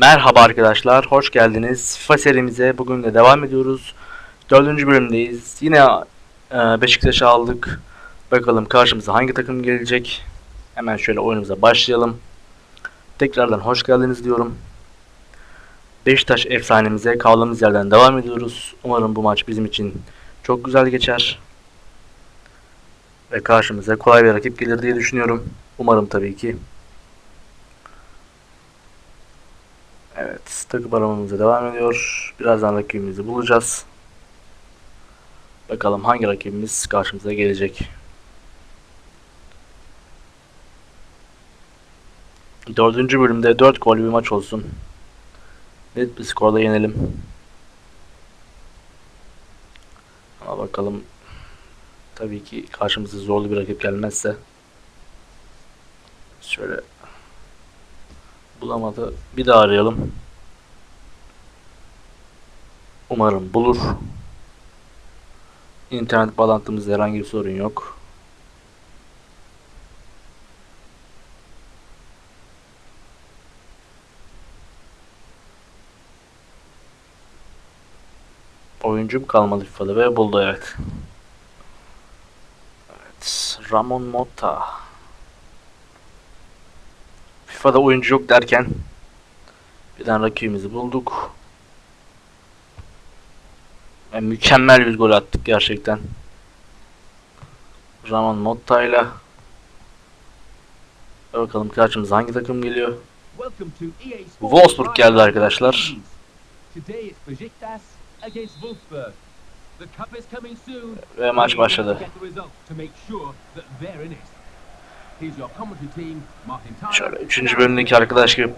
Merhaba arkadaşlar, hoş geldiniz. FIFA serimize bugün de devam ediyoruz. Dördüncü bölümdeyiz. Yine e, Beşiktaş'ı aldık. Bakalım karşımıza hangi takım gelecek. Hemen şöyle oyunumuza başlayalım. Tekrardan hoş geldiniz diyorum. Beşiktaş efsanemize kaldığımız yerden devam ediyoruz. Umarım bu maç bizim için çok güzel geçer. Ve karşımıza kolay bir rakip gelir diye düşünüyorum. Umarım tabii ki. Evet, takım aramamıza devam ediyor. Birazdan rakibimizi bulacağız. Bakalım hangi rakibimiz karşımıza gelecek. Dördüncü bölümde 4 gol bir maç olsun. Net bir skorla yenelim. Ama bakalım tabii ki karşımıza zorlu bir rakip gelmezse şöyle bulamadı. Bir daha arayalım. Umarım bulur. İnternet bağlantımızda herhangi bir sorun yok. Oyuncum kalmadı FIFA'da ve buldu evet. Evet, Ramon Motta. FIFA'da oyuncu yok derken birden rakibimizi bulduk. Ve mükemmel bir gol attık gerçekten. Ramon Motta ile Bakalım karşımıza hangi takım geliyor. Wolfsburg geldi arkadaşlar. Ve maç başladı. Şöyle 3. bölümdeki arkadaş gibi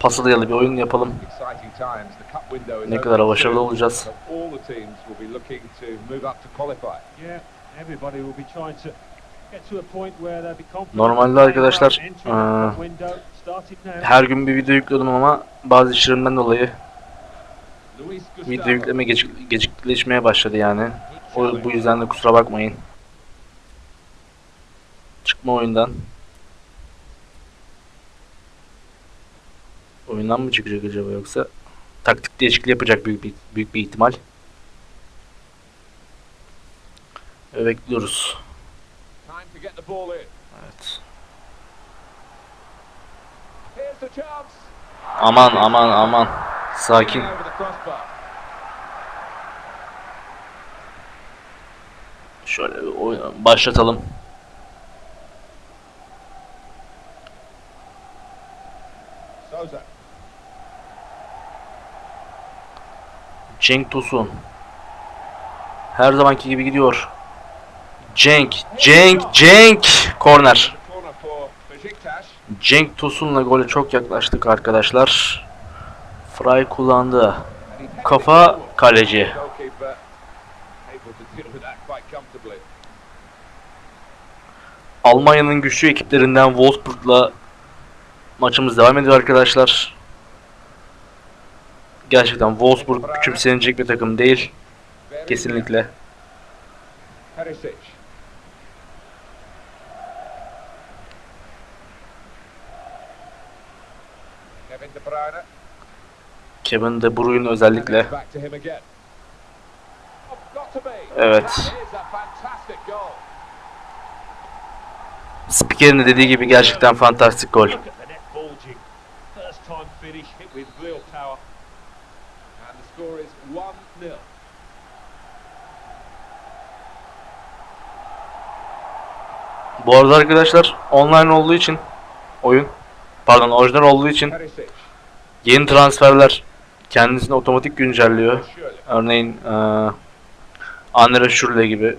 pasalayalı bir oyun yapalım. Ne kadar başarılı olacağız. Normalde arkadaşlar, now. Her gün bir video yüklüyordum ama bazı işlerimden dolayı video yükleme gecik gecikleşmeye başladı yani. O, bu yüzden de kusura bakmayın. Çıkma oyundan. Oyundan mı çıkacak acaba yoksa taktik değişikliği yapacak büyük bir, büyük bir ihtimal. Ve bekliyoruz. Evet. Aman aman aman. Sakin. Şöyle bir oyun başlatalım. Cenk Tosun. Her zamanki gibi gidiyor. Cenk, Cenk, Cenk. Korner. Cenk Tosun'la gole çok yaklaştık arkadaşlar. Fry kullandı. Kafa kaleci. Almanya'nın güçlü ekiplerinden Wolfsburg'la maçımız devam ediyor arkadaşlar. Gerçekten Wolfsburg küçümsenecek bir takım değil. Kesinlikle. Kevin De Bruyne. Özellikle. Evet. Spikerin de dediği gibi gerçekten fantastik gol. Look at the net bulging. First time finish hit with real power. And the score is 1-0. Bu arada arkadaşlar online olduğu için oyun pardon orijinal olduğu için yeni transferler kendisini otomatik güncelliyor. Örneğin eee Andre Schürrle gibi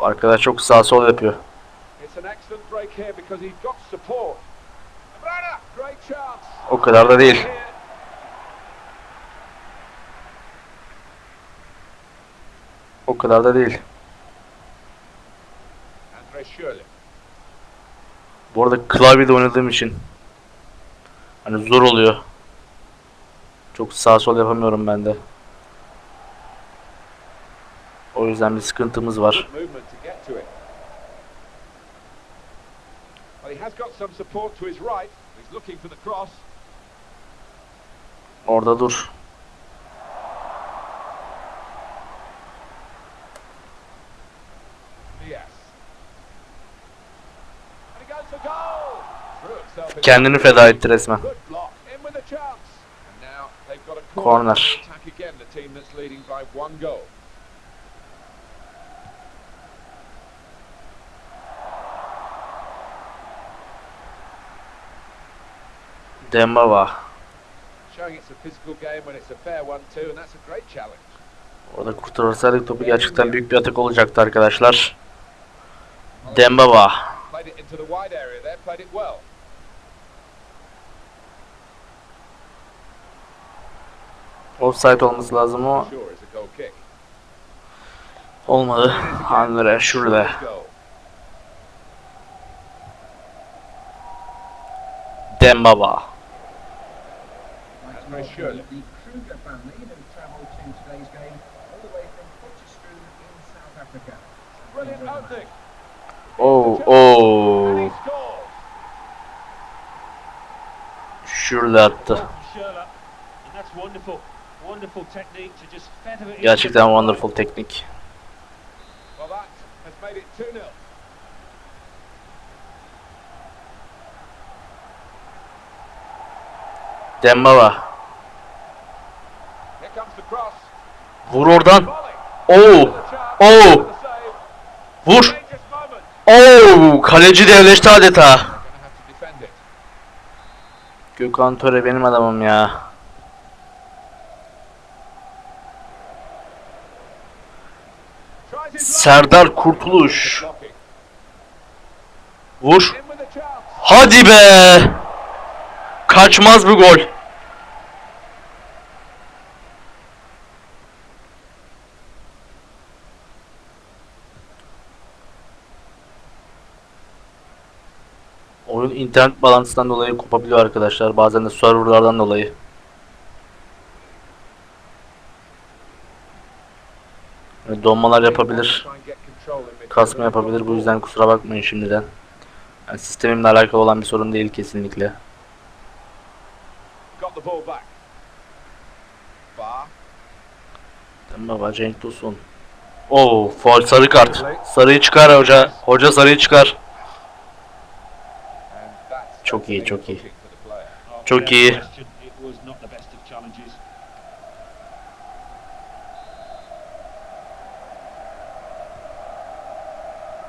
arkadaş çok sağ sol yapıyor. O kadar da değil. O kadar da değil. Bu arada klavyede oynadığım için hani zor oluyor. Çok sağ sol yapamıyorum ben de. O yüzden bir sıkıntımız var. Good movement to get to it. has got some support to his right. He's looking for the cross. Orada dur. Diaz. And he goes for goal. Threw himself in Kendini the- feda etti resmen. Good block. In with a chance. And now they've got a Corner. to attack again. The team that's leading by one goal. Dembaba. Showing it's a physical game when it's a fair one too, and that's a great challenge. Orada kurtarırsaydık topu gerçekten büyük bir atak olacaktı arkadaşlar. Dembaba. Played it into the wide area there, played it well. Offside olması lazım o. Sure, it's a goal kick. Olmadı. Andre şurada. Goal. Dembaba. That's very surely. The Kruger family have travelled to today's game all the way from Potchefstroom in South Africa. Brilliant opening. Oo, And oo. he scores. Şurada attı. That's wonderful. Gerçekten wonderful teknik. Well, that has made it 2-0. Dembaba. Vur oradan. Oo. Oo. Vur. Oo. Kaleci devleşti adeta. Gökhan Töre benim adamım ya. Serdar Kurtuluş. Vur. Hadi be. Kaçmaz bu gol. Oyun internet bağlantısından dolayı kopabiliyor arkadaşlar. Bazen de serverlardan dolayı. Donmalar yapabilir. Kasma yapabilir. Bu yüzden kusura bakmayın şimdiden. Yani sistemimle alakalı olan bir sorun değil kesinlikle. Baba Cenk Tosun. Oo, faul sarı kart. Sarıyı çıkar hoca. Hoca sarıyı çıkar. Çok iyi, çok iyi. Çok iyi. question, It was not the best of challenges.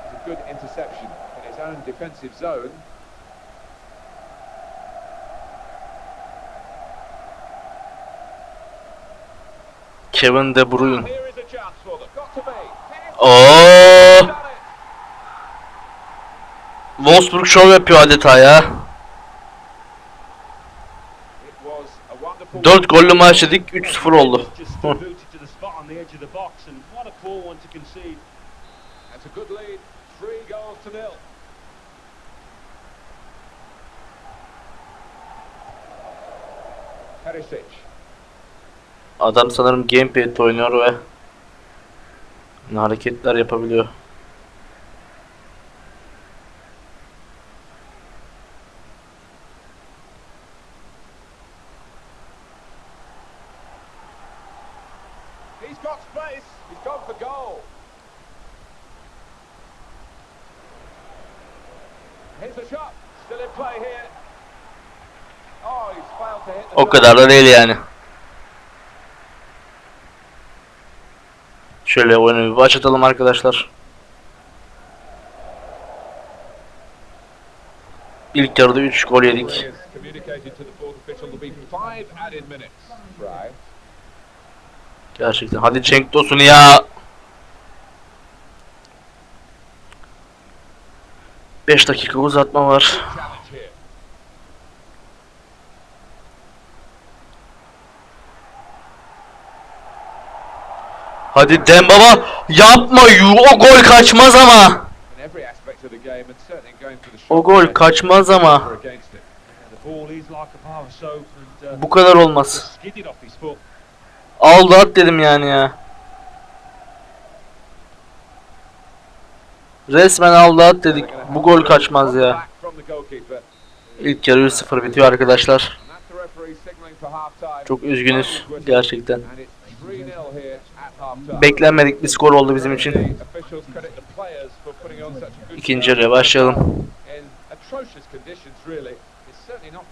It's a good interception in his own defensive zone. Kevin De Bruyne. Oo! Wolfsburg şov yapıyor adeta ya. It was a wonderful 4 gollü maç dedik 3-0 oldu. Hı. Three goals to nil. Perisic. Adam sanırım gamepad oynuyor ve hareketler yapabiliyor. He's got space. He's gone for goal. Here's a shot. Still in play here. Oh, he's failed to hit the O kadar da değil yani. Şöyle oyunu bir başlatalım arkadaşlar. İlk yarıda 3 gol yedik. Gerçekten. Hadi Cenk Tosun ya. 5 dakika uzatma var. Hadi Dembaba yapma yu o gol kaçmaz ama. O gol kaçmaz ama. Uh, Bu kadar olmaz. Aldı at dedim yani ya. Resmen aldı at dedik. Bu gol kaçmaz ya. İlk yarı 3-0 bitiyor arkadaşlar. Çok üzgünüz gerçekten. Beklenmedik bir skor oldu bizim için. İkinci yarıya başlayalım. in atrocious conditions, really. It's certainly not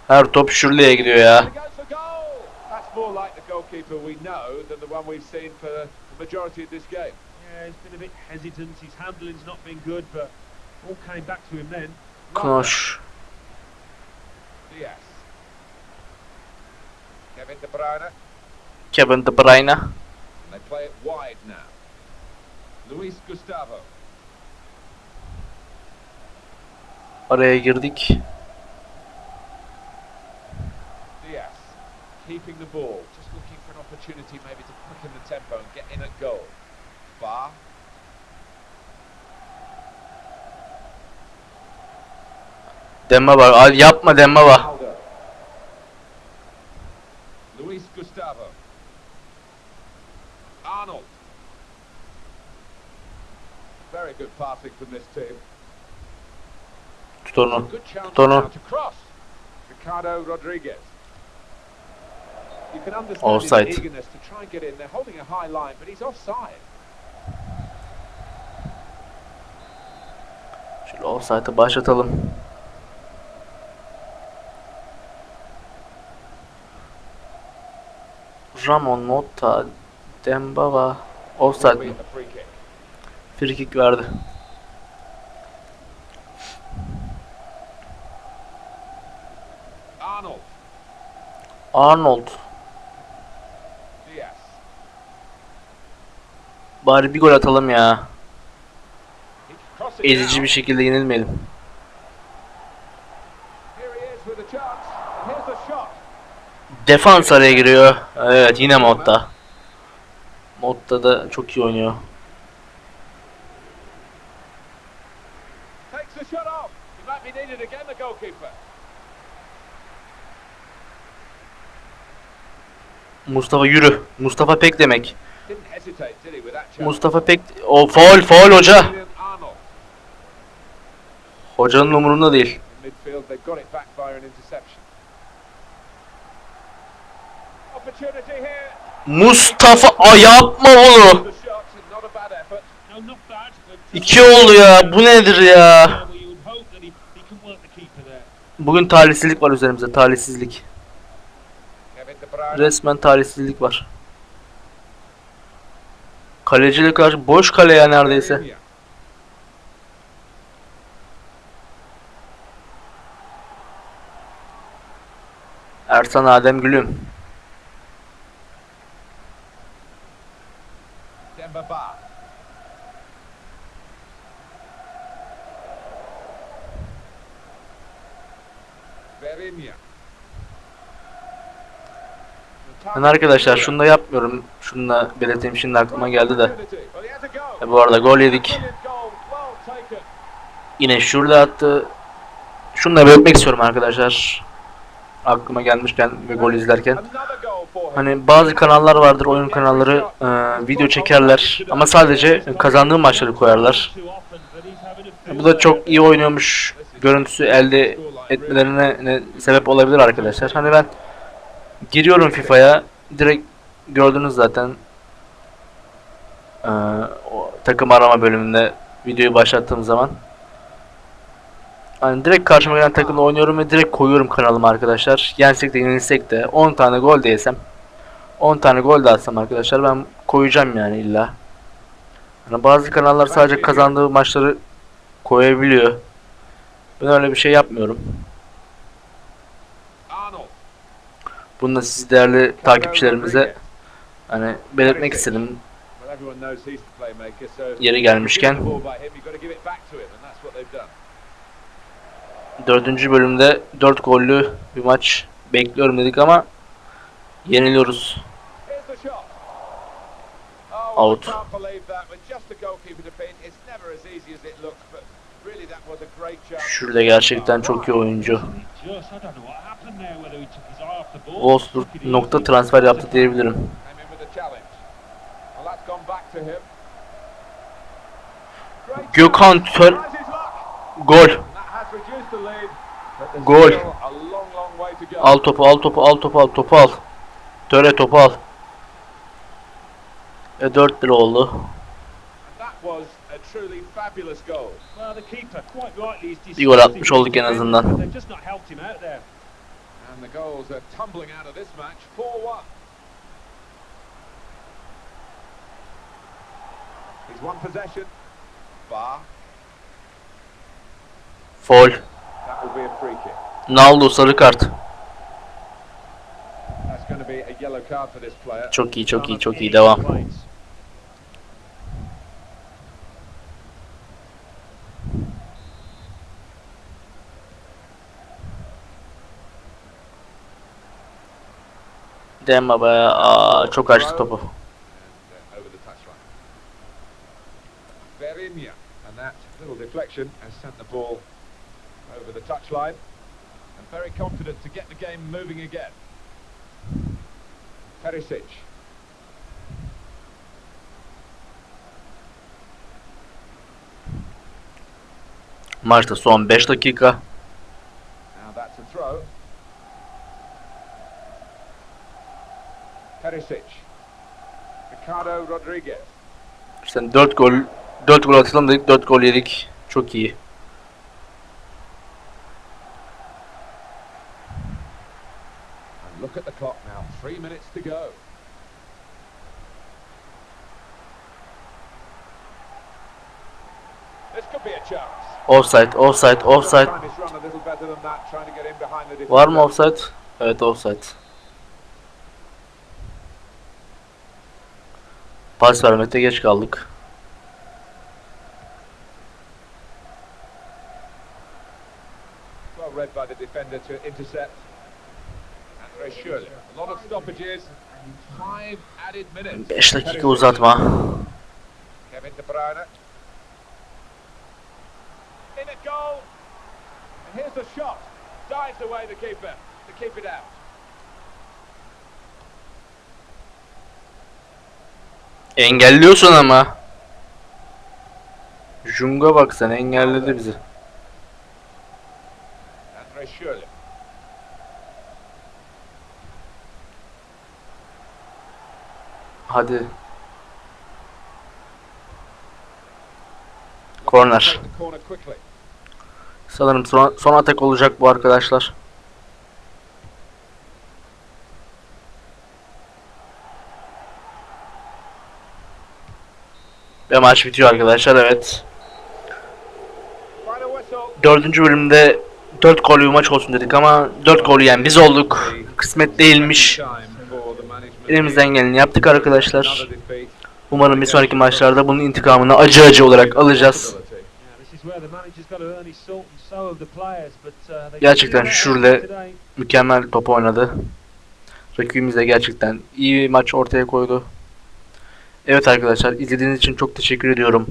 back to him then. Knoş. Diaz. Kevin De Bruyne. Kevin De Bruyne. They play it wide now. Luis Gustavo. Araya girdik. Keeping the ball. Just looking for an opportunity maybe to quicken the tempo and get in at goal. Bar. Demme var. Al yapma demme var. Luis Gustavo. Arnold. Very good passing from this team. Tut onu. Tut onu. Ricardo Rodriguez. Offside. Şöyle offside'ı başlatalım. Ramon Motta Dembaba offside mi? Free kick verdi. Arnold. Arnold bari bir gol atalım ya. Ezici bir şekilde yenilmeyelim. Defans araya giriyor. Evet yine Motta. Motta da çok iyi oynuyor. Mustafa yürü. Mustafa Pek demek. Mustafa Pek... O faul faul hoca. Hocanın umurunda değil. Mustafa Aa, yapma onu. İki oldu ya. Bu nedir ya? Bugün talihsizlik var üzerimizde. Talihsizlik. Resmen talihsizlik var. Kaleciyle karşı boş kale ya neredeyse. Ersan Adem Gülüm. Rafinha. Ben arkadaşlar şunu da yapmıyorum. Şunu da belirteyim şimdi aklıma geldi de. E, bu arada gol yedik. Yine şurada attı. Şunu da belirtmek istiyorum arkadaşlar. Aklıma gelmişken ve gol izlerken. Hani bazı kanallar vardır, oyun kanalları e, video çekerler ama sadece kazandığı maçları koyarlar. E, Bu da çok iyi oynuyormuş görüntüsü elde etmelerine ne- sebep olabilir arkadaşlar. Hani ben giriyorum FIFA'ya direkt gördünüz zaten e, o takım arama bölümünde videoyu başlattığım zaman Hani direkt karşıma gelen takımla oynuyorum ve direkt koyuyorum kanalıma arkadaşlar. Yensek de yenilsek de 10 tane gol de yesem 10 tane gol de atsam arkadaşlar ben koyacağım yani illa. Hani bazı kanallar sadece kazandığı maçları koyabiliyor. Ben öyle bir şey yapmıyorum. Arnold. Bunu da siz değerli takipçilerimize hani belirtmek istedim. Yeri gelmişken. Dördüncü bölümde 4 gollü bir maç bekliyorum dedik ama yeniliyoruz. Oh, Out. Şurada gerçekten çok iyi oyuncu. Wolfsburg nokta transfer yaptı diyebilirim. Gökhan luck. gol. And that has reduced the lead. But there's Goal. still a long, long way to go. Al topu al topu al topu al topu al. Töre topu al. E 4 lira oldu. Bir gol atmış olduk en azından. And the goals are tumbling out of this match 4-1. He's one possession. Bar. Foul. That will be a free kick. Naldo sarı kart. That's going to be a yellow card for this player. Çok iyi çok iyi çok iyi devam. Demba bayağı aa, çok açtı topu. And, over the touchline. Berinia. And that little deflection has sent the ball over the touchline. And very confident to get the game moving again. Perisic. Maçta son 5 dakika. Perisic. Ricardo Rodriguez. İşte 4 gol 4 gol atalım dedik 4 gol yedik. Çok iyi. And look at the clock now. Three minutes to go. This could be a chance. Offside, offside, offside. Var mı offside? Evet offside. Pas vermekte geç kaldık. Well read by the defender to intercept. And very surely. A lot of stoppages. Five added minutes. 5 dakika uzatma. Kevin De Bruyne. In at goal. And here's the shot. Dives away the keeper to keep it out. Engelliyorsun ama. Junga bak sen engelledi bizi. Hadi. Corner. Sanırım son, son atak olacak bu arkadaşlar. Ve maç bitiyor arkadaşlar evet. Dördüncü bölümde 4 gollü bir maç olsun dedik ama 4 gol yiyen biz olduk. Kısmet değilmiş. Elimizden geleni yaptık arkadaşlar. Umarım bir sonraki maçlarda bunun intikamını acı acı olarak alacağız. Gerçekten today. Mükemmel top oynadı. Rakibimiz de gerçekten iyi bir maç ortaya koydu. Evet arkadaşlar izlediğiniz için çok teşekkür ediyorum.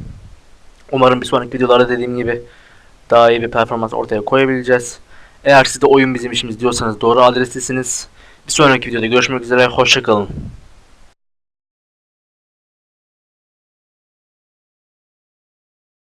Umarım bir sonraki videolarda dediğim gibi daha iyi bir performans ortaya koyabileceğiz. Eğer siz de oyun bizim işimiz diyorsanız doğru adrestesiniz. Bir sonraki videoda görüşmek üzere. Hoşçakalın.